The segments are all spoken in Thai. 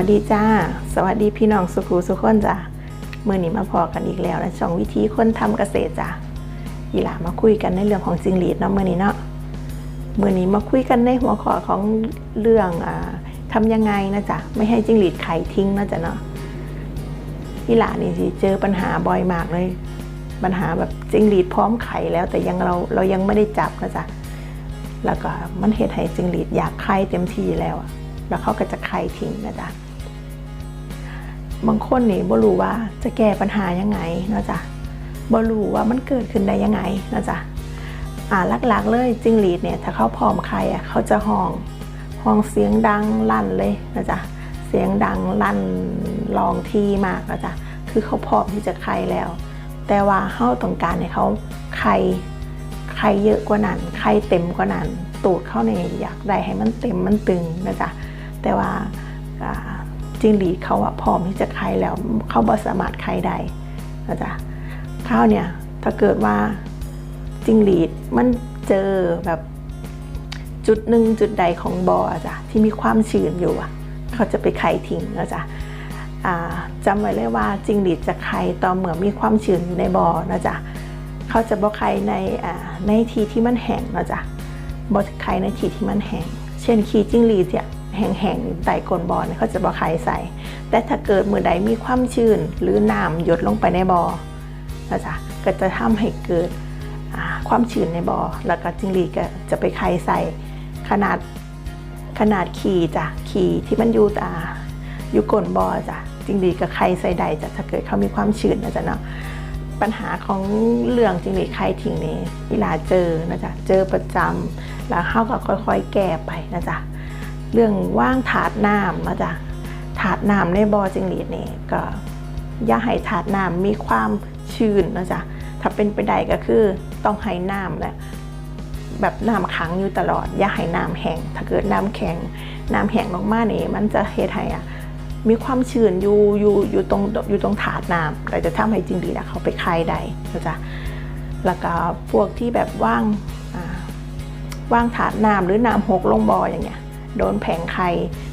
วัสดีจ้า สวัสดีพี่น้องสุขูสุขคนจ้าเมื่อนี้มาพอกันอีกแล้วนะช่องวิธีคนทำเกษตรจ้าอีหลามาคุยกันในเรื่องของจิงหรีดเนาะเมื่อนี้เนาะเมื่อนี้มาคุยกันในหัวข้อของเรื่องอาทำยังไงนะจ๊ะไม่ให้จิงหรีดไข่ทิ้งนะจ๊ะเนาะอีหลานี่สิเจอปัญหาบ่อยมากเลย ปัญหาแบบจิงหรีดพร้อมไข่แล้ว แต่ยังเราเรายังไม่ได้จับนะจ๊ะแล้วก็มันเหตุให้จิงหรีดอยากไข่เต็มที่แล้วแล้วเขาก็จะไข่ทิ้งนะจ๊ะ บางคนนี่บ่รู้ว่าจะแก้ปัญหายังไงนะจ๊ะบ่รู้ว่ามันเกิดขึ้นได้ยังไงนะจ๊ะอ่าหลักๆเลยจิงหรีดเนี่ยถ้าเขาพร้อมไข่อะเขาจะห้องห้องเสียงดังลั่นเลยนะจ๊ะเสียงดังลั่นลองที่มากนะจ๊ะคือเขาพร้อมที่จะไข่แล้ว แต่ว่าเฮาต้องการให้เขาไข่ไข่เยอะกว่านั้นไข่เต็มกว่านั้นตูดเข้าเนี่ยอยากได้ให้มันเต็มมันตึงนะจ๊ะแต่ว่าอ่า จิงหรีดเขาอะพร้อมที่จะไข่แล้วเขาบ่สามารถไข่ได้นะจ๊ะข้าวเนี่ยถ้าเกิดว่าจิงหรีดมันเจอแบบจุดหนึ่งจุดใดของบ่อจ้ะที่มีความชื้นอยู่อะเขาจะไปไข่ทิ้งนะจ๊ะจำไว้เลยว่าจิงหรีดจะไข่ตอนเมื่อมีความชื้นอยู่ในบ่อนะจ๊ะเขาจะบ่ไข่ในในที่ที่มันแห้งนะจ๊ะบ่ไข่ในที่ที่มันแห้งเช่นขี้จิงหรีดเนี่ย แห้งๆไต่กลนบอลเขาจะบอไข่ใส่ แต่ถ้าเกิดมือใดมีความชื้นหรือน้ำหยดลงไปในบ่อนะจ๊ะก็จะทำให้เกิดความชื้นในบ่อแล้วก็จิงหรีดก็จะไปไข่ใส่ขนาดขนาดขีจ้ะขีที่มันอยู่ตาอยู่ก้นบอ่อจ้ะจิงหรีดกับไข่ใส่ใดจ้ะถ้าเกิดเขามีความชื้นนะจ๊ะเนาะปัญหาของเรื่องจิงหรีดไข่ทิ้งนี้เวลาเจอนะจ๊ะเจอประจำแล้วเข้าก็ค่อยๆ แก้ไปนะจ๊ะ เรื่องว่างถาดน้ำมาจากถาดน้ำในบอจิงหรีดนี่ก็อย่าให้ถาดน้ำมีความชื้นนะจ๊ะถ้าเป็นไปได้ก็คือต้องให้น้ำแหละแบบน้ำขังอยู่ตลอด อย่าให้น้ำแห้งถ้าเกิดน้ำแข็งน้ำแห้งมากๆนี่มันจะเฮ็ดให้อะมีความชื้นอยู่อยู่อยู่ตรงอยู่ตรงถาดน้ำแต่จะทำให้จริงหรีดอะเขาไปคายได้นะจ๊ะแล้วก็พวกที่แบบว่างว่างถาดน้ำหรือน้ำหกลงบออย่างเงี้ย โดนแผงไข่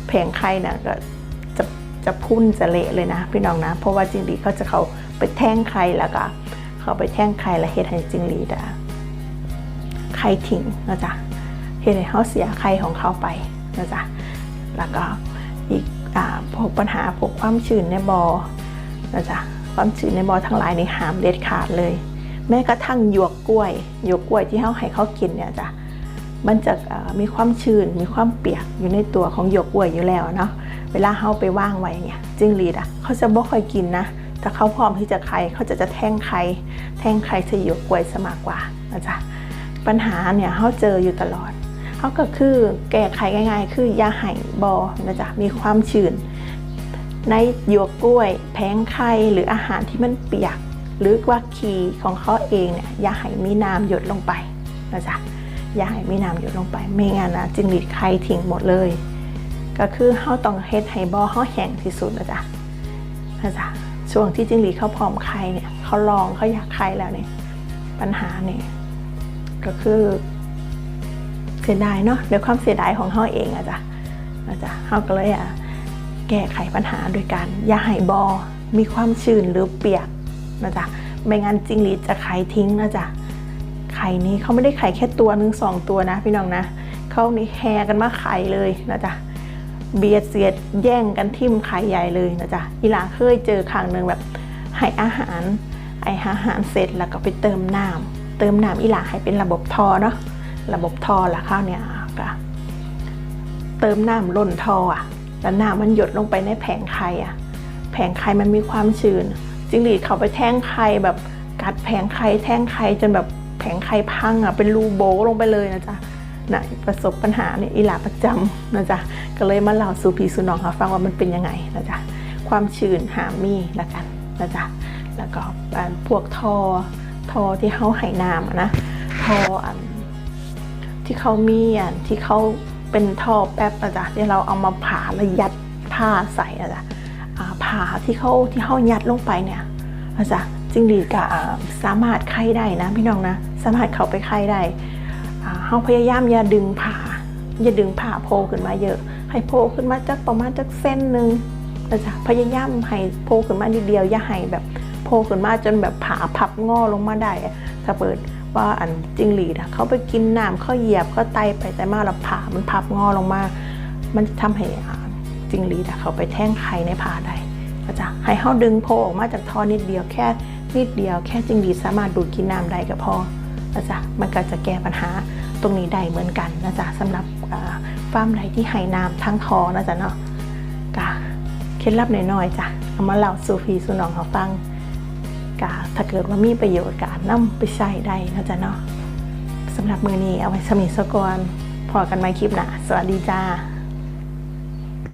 แผงไข่น่ะก็จะจะพุ่นจะเละเลยนะ พี่น้องนะ เพราะว่าจิงหรีเขาจะเขาไปแท่งไข่แล้วก็เขาไปแท่งไข่แล้วเฮ็ดให้จิงหรีดอะไข่ทิ้งนะจ๊ะเฮ็ดให้เขาเสียไข่ของเขาไปนะจ๊ะแล้วก็อีกอ่าพวกปัญหาพวกความชื้นในบอ่อนะจ๊ะความชื้นในบอ่อทั้งหลายในหามเด็ดขาดเลย แม้กระทั่งหยวกกล้วยหยวกกล้วยที่เขาให้เขากินเนี่ยจ้ะ มันจะมีความชื้นมีความเปียกอยู่ในตัวของหยกกล้วยอยู่แล้วเนาะเวลาเขาไปว่างไว้เนี่ยจิ้งหรีดอะเขาจะบ่ค่อยกินนะถ้าเขาพร้อมที่จะไข่เขาจะจะแท่งไข่แท่งไข่ใส่หยกกล้วยซะมากกว่านะจ๊ะปัญหาเนี่ยเขาเจออยู่ตลอดเขาก็คือแก้ไขง่าย ๆ คือยาไห่บอนะจ๊ะมีความชื้นในหยวกกล้วย แผงไข่หรืออาหารที่มันเปียก หรือว่าขีของเขาเองเนี่ยยาให้มีน้ำหยดลงไปนะจ๊ะ อย่าให้มีน้ำหยดลงไป ไม่งั้นนะจิงหรีดไข่ทิ้งหมดเลย ก็คือเขาต้องเฮ็ดให้บอเขาแห้งที่สุดนะจ๊ะนะจ๊ะช่วงที่จิงหรีดเขาพร้อมไข่เนี่ยเขาลองเขาอยากไข่แล้วเนี่ยปัญหาเนี่ยก็คือเสียดายเนาะด้วยความเสียดายของเขาเองอะจ๊ะนะจ๊ะเขาก็เลยอะแก้ไขปัญหาโดยการอย่าให้บอมีความชื้นหรือเปียกนะจ๊ะไม่งั้นจิงหรีดจะไข่ทิ้งนะจ๊ะ ไข่นี้เขาไม่ได้ไข่แค่ตัวหนึ่งสองตัวนะพี่น้องนะเขานี่แฮกันมาไข่เลยนะจ๊ะเบียดเสียดแย่งกันทิ่มไข่ใหญ่เลยนะจ๊ะอีหลาเคยเจอครั้งหนึ่งแบบให้อาหารไออาหารเสร็จแล้วก็ไปเติมน้ำเติมน้ำอีหลาให้เป็นระบบทอเนาะระบบทอละข้าวเนี่ยก็เติมน้ำล้นทออะแล้วน้ำมันหยดลงไปในแผงไข่อะ แผงไข่มันมีความชื้นจิงหรีดเขาไปแท่งไข่แบบกัดแผงไข่แท่งไข่จนแบบ แผงไข่พังอะเป็นรูโบลงไปเลยนะจ๊ะนะประสบปัญหาเนี่ยอีหลาประจำนะจ๊ะก็เลยมาเล่าสู่พี่สู่น้องเขาฟังว่ามันเป็นยังไงนะจ๊ะความชื้นหามีละกันนะจ๊ะแล้วก็พวกทอทอที่เขาไหน้ำนะทออันที่เขามีอันที่เขาเป็นท่อแป๊บนะจ๊ะที่เราเอามาผ่าแล้วยัดผ้าใส่นะจ๊ะผ่าที่เขาที่เขายัดลงไปเนี่ยอาจจะ จิงหรีดก็อ่าสามารถไข้ได้นะพี่น้องนะสามารถเข้าไปไข้ได้อ่าเขาพยายามอย่าดึงผ่าอย่าดึงผ่าโผล่ขึ้นมาเยอะ ให้โผล่ขึ้นมาจากประมาณจากเส้นหนึ่งนะจ๊ะพยายามให้โผล่ขึ้นมานิดเดียวอย่าให้แบบโผล่ขึ้นมาจนแบบผ่าพับงอลงมาได้ถ้าเปิดว่าอันจิงหรีดเขาไปกินน้ำเขาเหยียบเขาไตไปแต่มาแล้วผามันพับงอลงมา มันจะทำให้อาจิงหรีดเขาไปแท่งไข่ในผ่าได้นะจ๊ะให้เขาดึงโผล่ออกมาจากท่อนิดเดียวแค่ นิดเดียวแค่จิงหรีสามารถดูดกินน้ำได้ก็พอนะจ๊ะมันก็จะแก้ปัญหาตรงนี้ได้เหมือนกันนะจ๊ะสำหรับอ่าฟาร์มใดที่ให้น้ำทั้งท้องนะจ๊ะเนาะกะเคล็ดลับน้อยๆจ้ะเอามาเล่าสู่พี่สู่น้องเขาฟังกะถ้าเกิดว่ามีประโยชน์กะนำไปใช้ได้นะจ๊ะเนาะสำหรับมือนี้เอาไว้สมิสกอนพอกันใหม่คลิปหน้าสวัสดีจ้า